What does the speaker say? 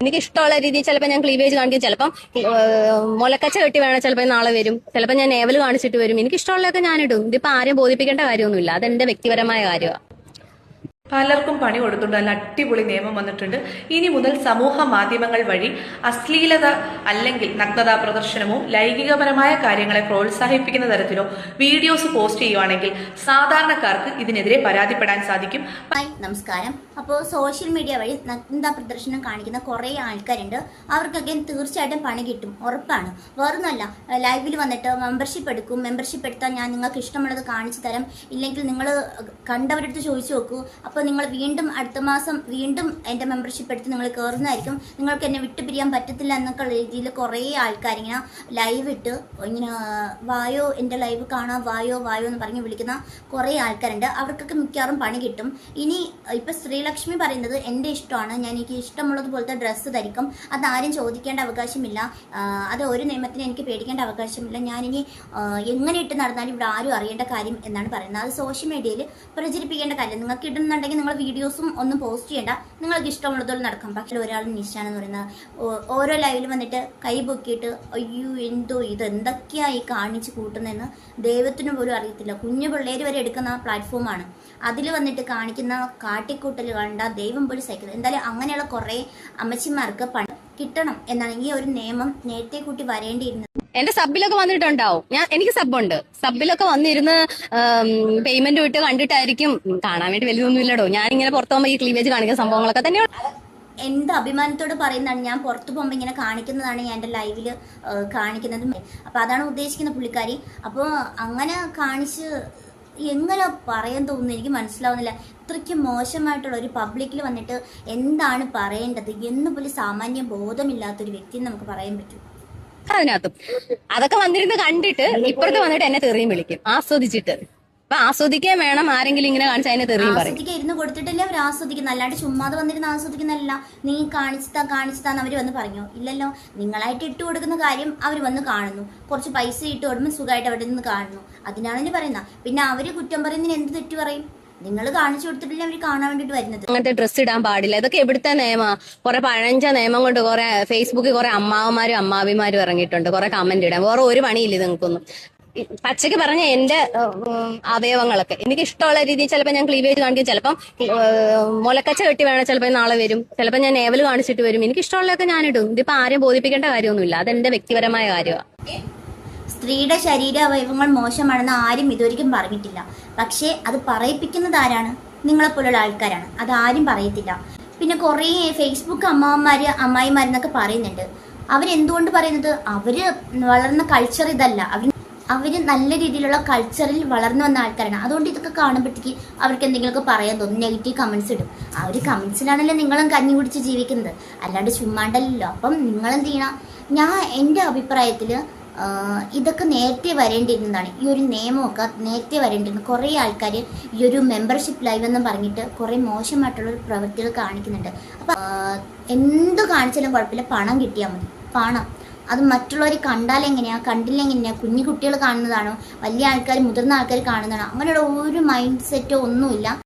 എനിക്ക് ഇഷ്ടമുള്ള രീതിയിൽ ചിലപ്പോൾ ഞാൻ ക്ലീവേജ് കാണിക്കും. ചിലപ്പം മുലക്കച്ച കെട്ടി വേണം ചിലപ്പോൾ നാളെ വരും. ചിലപ്പോൾ ഞാൻ നേവൽ കാണിച്ചിട്ട് വരും. എനിക്ക് ഇഷ്ടമുള്ളതൊക്കെ ഞാനിടും. ഇതിപ്പോൾ ആരും ബോധിപ്പിക്കേണ്ട കാര്യമൊന്നുമില്ല. അതെന്റെ വ്യക്തിപരമായ കാര്യമാണ് പലർക്കും പണി കൊടുത്തുണ്ട് നല്ല അടിപൊളി നിയമം വന്നിട്ടുണ്ട്. ഇനി മുതൽ സമൂഹ മാധ്യമങ്ങൾ വഴി അശ്ലീലത അല്ലെങ്കിൽ നഗ്നതാ പ്രദർശനമോ ലൈംഗികപരമായ കാര്യങ്ങളെ പ്രോത്സാഹിപ്പിക്കുന്ന തരത്തിലോ വീഡിയോസ് പോസ്റ്റ് ചെയ്യുവാണെങ്കിൽ സാധാരണക്കാർക്ക് ഇതിനെതിരെ പരാതിപ്പെടാൻ സാധിക്കും. നമസ്കാരം. അപ്പോൾ സോഷ്യൽ മീഡിയ വഴി നഗ്നതാ പ്രദർശനം കാണിക്കുന്ന കുറേ ആൾക്കാരുണ്ട്. അവർക്കൊക്കെ തീർച്ചയായിട്ടും പണി കിട്ടും. ഉറപ്പാണ്. വേറൊന്നുമല്ല ലൈവിൽ വന്നിട്ട് മെമ്പർഷിപ്പ് എടുക്കും. മെമ്പർഷിപ്പ് എടുത്താൽ ഞാൻ നിങ്ങൾക്ക് ഇഷ്ടമുള്ളത് കാണിച്ചു തരാം. ഇല്ലെങ്കിൽ നിങ്ങൾ കണ്ടവരടുത്ത് ചോദിച്ചു നോക്കൂ. അപ്പോൾ നിങ്ങൾ വീണ്ടും അടുത്ത മാസം വീണ്ടും എന്റെ മെമ്പർഷിപ്പ് എടുത്ത് നിങ്ങൾ കയറുന്നതായിരിക്കും. നിങ്ങൾക്ക് എന്നെ വിട്ടുപിരിയാൻ പറ്റത്തില്ല എന്നൊക്കെ രീതിയിൽ കുറേ ആൾക്കാരിങ്ങനെ ലൈവ് ഇട്ട് ഇങ്ങനെ വായോ എന്റെ ലൈവ് കാണാം വായോ വായോ എന്ന് പറഞ്ഞ് വിളിക്കുന്ന കുറേ ആൾക്കാരുണ്ട്. അവർക്കൊക്കെ മിക്കവാറും പണി കിട്ടും. ഇനി ഇപ്പം ശ്രീലക്ഷ്മി പറയുന്നത് എന്റെ ഇഷ്ടമാണ്. ഞാൻ എനിക്ക് ഇഷ്ടമുള്ളതുപോലത്തെ ഡ്രസ്സ് ധരിക്കും. അതാരും ചോദിക്കേണ്ട അവകാശമില്ല. അത് ഒരു നിയമത്തിന് എനിക്ക് പേടിക്കേണ്ട അവകാശമില്ല. ഞാനിനി എങ്ങനെ ഇട്ട് നടന്നാലും ഇവിടെ ആരും അറിയേണ്ട കാര്യം എന്നാണ് പറയുന്നത്. അത് സോഷ്യൽ മീഡിയയിൽ പ്രചരിപ്പിക്കേണ്ട കാര്യം. നിങ്ങൾക്ക് ഇടുന്നുണ്ടെങ്കിൽ നിങ്ങൾ വീഡിയോസും ഒന്നും പോസ്റ്റ് ചെയ്യണ്ട. നിങ്ങൾക്ക് ഇഷ്ടമുള്ളതുപോലെ നടക്കാം. പക്ഷേ ഒരാൾ നിശാനെന്ന് പറയുന്നത് ഓ- ഓരോ ലൈവിൽ വന്നിട്ട് കൈ പൊക്കിയിട്ട് അയ്യോ എന്തോ ഇത്? എന്തൊക്കെയായി കാണിച്ച് കൂട്ടുന്നതെന്ന് ദൈവത്തിന് പോലും അറിയത്തില്ല. കുഞ്ഞു പിള്ളേർ വരെ എടുക്കുന്ന പ്ലാറ്റ്ഫോമാണ് അതിൽ വന്നിട്ട് കാണിക്കുന്ന കാട്ടിക്കൂട്ടൽ കണ്ട ദൈവം പോലും സഹിക്കുന്നത് എന്തായാലും അങ്ങനെയുള്ള കുറേ അമ്മച്ചിമാർക്ക് പണം കിട്ടണം എന്നാണ് ഈ ഒരു നിയമം നേരത്തെ കൂട്ടി വരേണ്ടിയിരുന്നത്. എന്റെ സബിലൊക്കെ വന്നിട്ടുണ്ടാവും. ഞാൻ എനിക്ക് സബുണ്ട്. സബിലൊക്കെ വന്നിരുന്ന് പേയ്മെന്റ് വിട്ട് കണ്ടിട്ടായിരിക്കും. കാണാൻ വേണ്ടി വലിയൊന്നും ഇല്ലടോ. ഞാൻ ഇങ്ങനെ പുറത്തു പോകുമ്പോൾ ഈ ക്ലീവേജ് കാണിക്കുന്ന സംഭവങ്ങളൊക്കെ തന്നെയാണ്. എന്ത് അഭിമാനത്തോട് പറയുന്നതാണ്? ഞാൻ പുറത്തു പോകുമ്പോൾ ഇങ്ങനെ കാണിക്കുന്നതാണ് ഞാൻ എന്റെ ലൈവിൽ കാണിക്കുന്നത്. അപ്പോൾ അതാണ് ഉദ്ദേശിക്കുന്ന പുള്ളിക്കാരി. അപ്പോൾ അങ്ങനെ കാണിച്ച് എങ്ങനെ പറയാൻ തോന്നുന്നു എനിക്ക് മനസ്സിലാവുന്നില്ല. ഇത്രയ്ക്ക് മോശമായിട്ടുള്ള ഒരു പബ്ലിക്കിൽ വന്നിട്ട് എന്താണ് പറയേണ്ടത് എന്ന് പോലും സാമാന്യ ബോധമില്ലാത്തൊരു വ്യക്തി നമുക്ക് പറയാൻ പറ്റും. അതിനകത്തും. അതൊക്കെ വന്നിരുന്ന് കണ്ടിട്ട് ഇപ്പുറത്ത് വന്നിട്ട് എന്നെ തെറിയും വിളിക്കും. ആസ്വദിച്ചിട്ട്. അപ്പൊ ആസ്വദിക്കാൻ വേണം ആരെങ്കിലും ഇങ്ങനെ കാണിച്ചാൽ അതിനെ തെറിയും പറയും. ഇരുന്ന് കൊടുത്തിട്ടല്ലേ അവർ ആസ്വദിക്കുന്നത് അല്ലാണ്ട് ചുമ്മാതെ വന്നിരുന്ന് ആസ്വദിക്കുന്നതല്ല. നീ കാണിച്ചതാ കാണിച്ചതാന്ന് അവർ വന്ന് പറഞ്ഞു. ഇല്ലല്ലോ നിങ്ങളായിട്ട് ഇട്ട് കൊടുക്കുന്ന കാര്യം അവർ വന്ന് കാണുന്നു. കുറച്ച് പൈസ ഇട്ട് കൊടുക്കുമ്പോൾ സുഖമായിട്ട് അവിടെ നിന്ന് കാണുന്നു. അതിനാണല്ലോ പറയുന്നത്. പിന്നെ അവർ കുറ്റം പറയുന്നതിന് എന്ത് തെറ്റ് പറയും? നിങ്ങൾ കാണിച്ചു കൊടുത്തിട്ടില്ല അവർ കാണാൻ വേണ്ടിട്ട് വരുന്നത്. അങ്ങനത്തെ ഡ്രസ്സ് ഇടാൻ പാടില്ല. ഇതൊക്കെ എവിടുത്തെ നിയമ. കുറെ പഴഞ്ച നിയമം കൊണ്ട് കുറെ ഫേസ്ബുക്കിൽ കുറെ അമ്മാവന്മാരും അമ്മാവിമാരും ഇറങ്ങിയിട്ടുണ്ട്. കുറെ കമന്റ് ഇടാൻ. വേറെ ഒരു പണിയില്ല നിങ്ങൾക്കൊന്നും. പച്ചക്ക് പച്ചയ്ക്ക് പറഞ്ഞ എന്റെ അവയവങ്ങളൊക്കെ. എനിക്ക് ഇഷ്ടമുള്ള രീതിയിൽ ചിലപ്പോൾ ഞാൻ ക്ലീവേജ് കാണിക്കും. ചിലപ്പം മുലക്കച്ച കെട്ടി വേണം ചിലപ്പോൾ നാളെ വരും. ചിലപ്പോൾ ഞാൻ നേവൽ കാണിച്ചിട്ട് വരും. എനിക്ക് ഇഷ്ടമുള്ളതൊക്കെ ഞാനിടും. ഇതിപ്പോ ആരും ബോധിപ്പിക്കേണ്ട കാര്യമൊന്നുമില്ല. അതെന്റെ വ്യക്തിപരമായ കാര്യമാണ് സ്ത്രീയുടെ ശരീര അവയവങ്ങൾ മോശമാണെന്ന് ആരും ഇതുവരെയും പറഞ്ഞിട്ടില്ല. പക്ഷേ അത് പറയിപ്പിക്കുന്നത് ആരാണ്? നിങ്ങളെപ്പോലുള്ള ആൾക്കാരാണ്. അത് ആരും പറയത്തില്ല. പിന്നെ കുറേ ഫേസ്ബുക്ക് അമ്മാവന്മാർ അമ്മായിമാരെന്നൊക്കെ പറയുന്നുണ്ട്. അവരെന്തുകൊണ്ട് പറയുന്നത്? അവർ വളർന്ന കൾച്ചർ ഇതല്ല. അവർ അവർ നല്ല രീതിയിലുള്ള കൾച്ചറിൽ വളർന്നു വന്ന ആൾക്കാരാണ്. അതുകൊണ്ട് ഇതൊക്കെ കാണുമ്പോഴത്തേക്ക് അവർക്ക് എന്തെങ്കിലുമൊക്കെ പറയാൻ തോന്നും. നെഗറ്റീവ് കമൻസ് ഇടും. ആ ഒരു കമൻസിലാണല്ലോ നിങ്ങളും കഞ്ഞി കുടിച്ച് ജീവിക്കുന്നത്. അല്ലാണ്ട് ചുമ്മാണ്ടല്ലോ അപ്പം നിങ്ങളെന്ത് ചെയ്യണം? ഞാൻ എന്റെ അഭിപ്രായത്തിൽ ഇതൊക്കെ നേരത്തെ വരേണ്ടിയിരുന്നതാണ്. ഈ ഒരു നിയമമൊക്കെ നേരത്തെ വരേണ്ടിരുന്നു കുറേ ആൾക്കാർ ഈ ഒരു മെമ്പർഷിപ്പ് ലൈവ് എന്ന് പറഞ്ഞിട്ട് കുറേ മോശമായിട്ടുള്ള ഒരു പ്രവൃത്തികൾ കാണിക്കുന്നുണ്ട്. അപ്പോൾ എന്ത് കാണിച്ചാലും കുഴപ്പമില്ല. പണം കിട്ടിയാൽ മതി. പണം. അത് മറ്റുള്ളവർ കണ്ടാൽ എങ്ങനെയാ? കണ്ടില്ല എങ്ങനെയാണ് കുഞ്ഞു കുട്ടികൾ കാണുന്നതാണോ? വലിയ ആൾക്കാർ മുതിർന്ന ആൾക്കാർ കാണുന്നതാണോ? അങ്ങനെയുള്ള ഒരു മൈൻഡ് സെറ്റോ ഒന്നുമില്ല.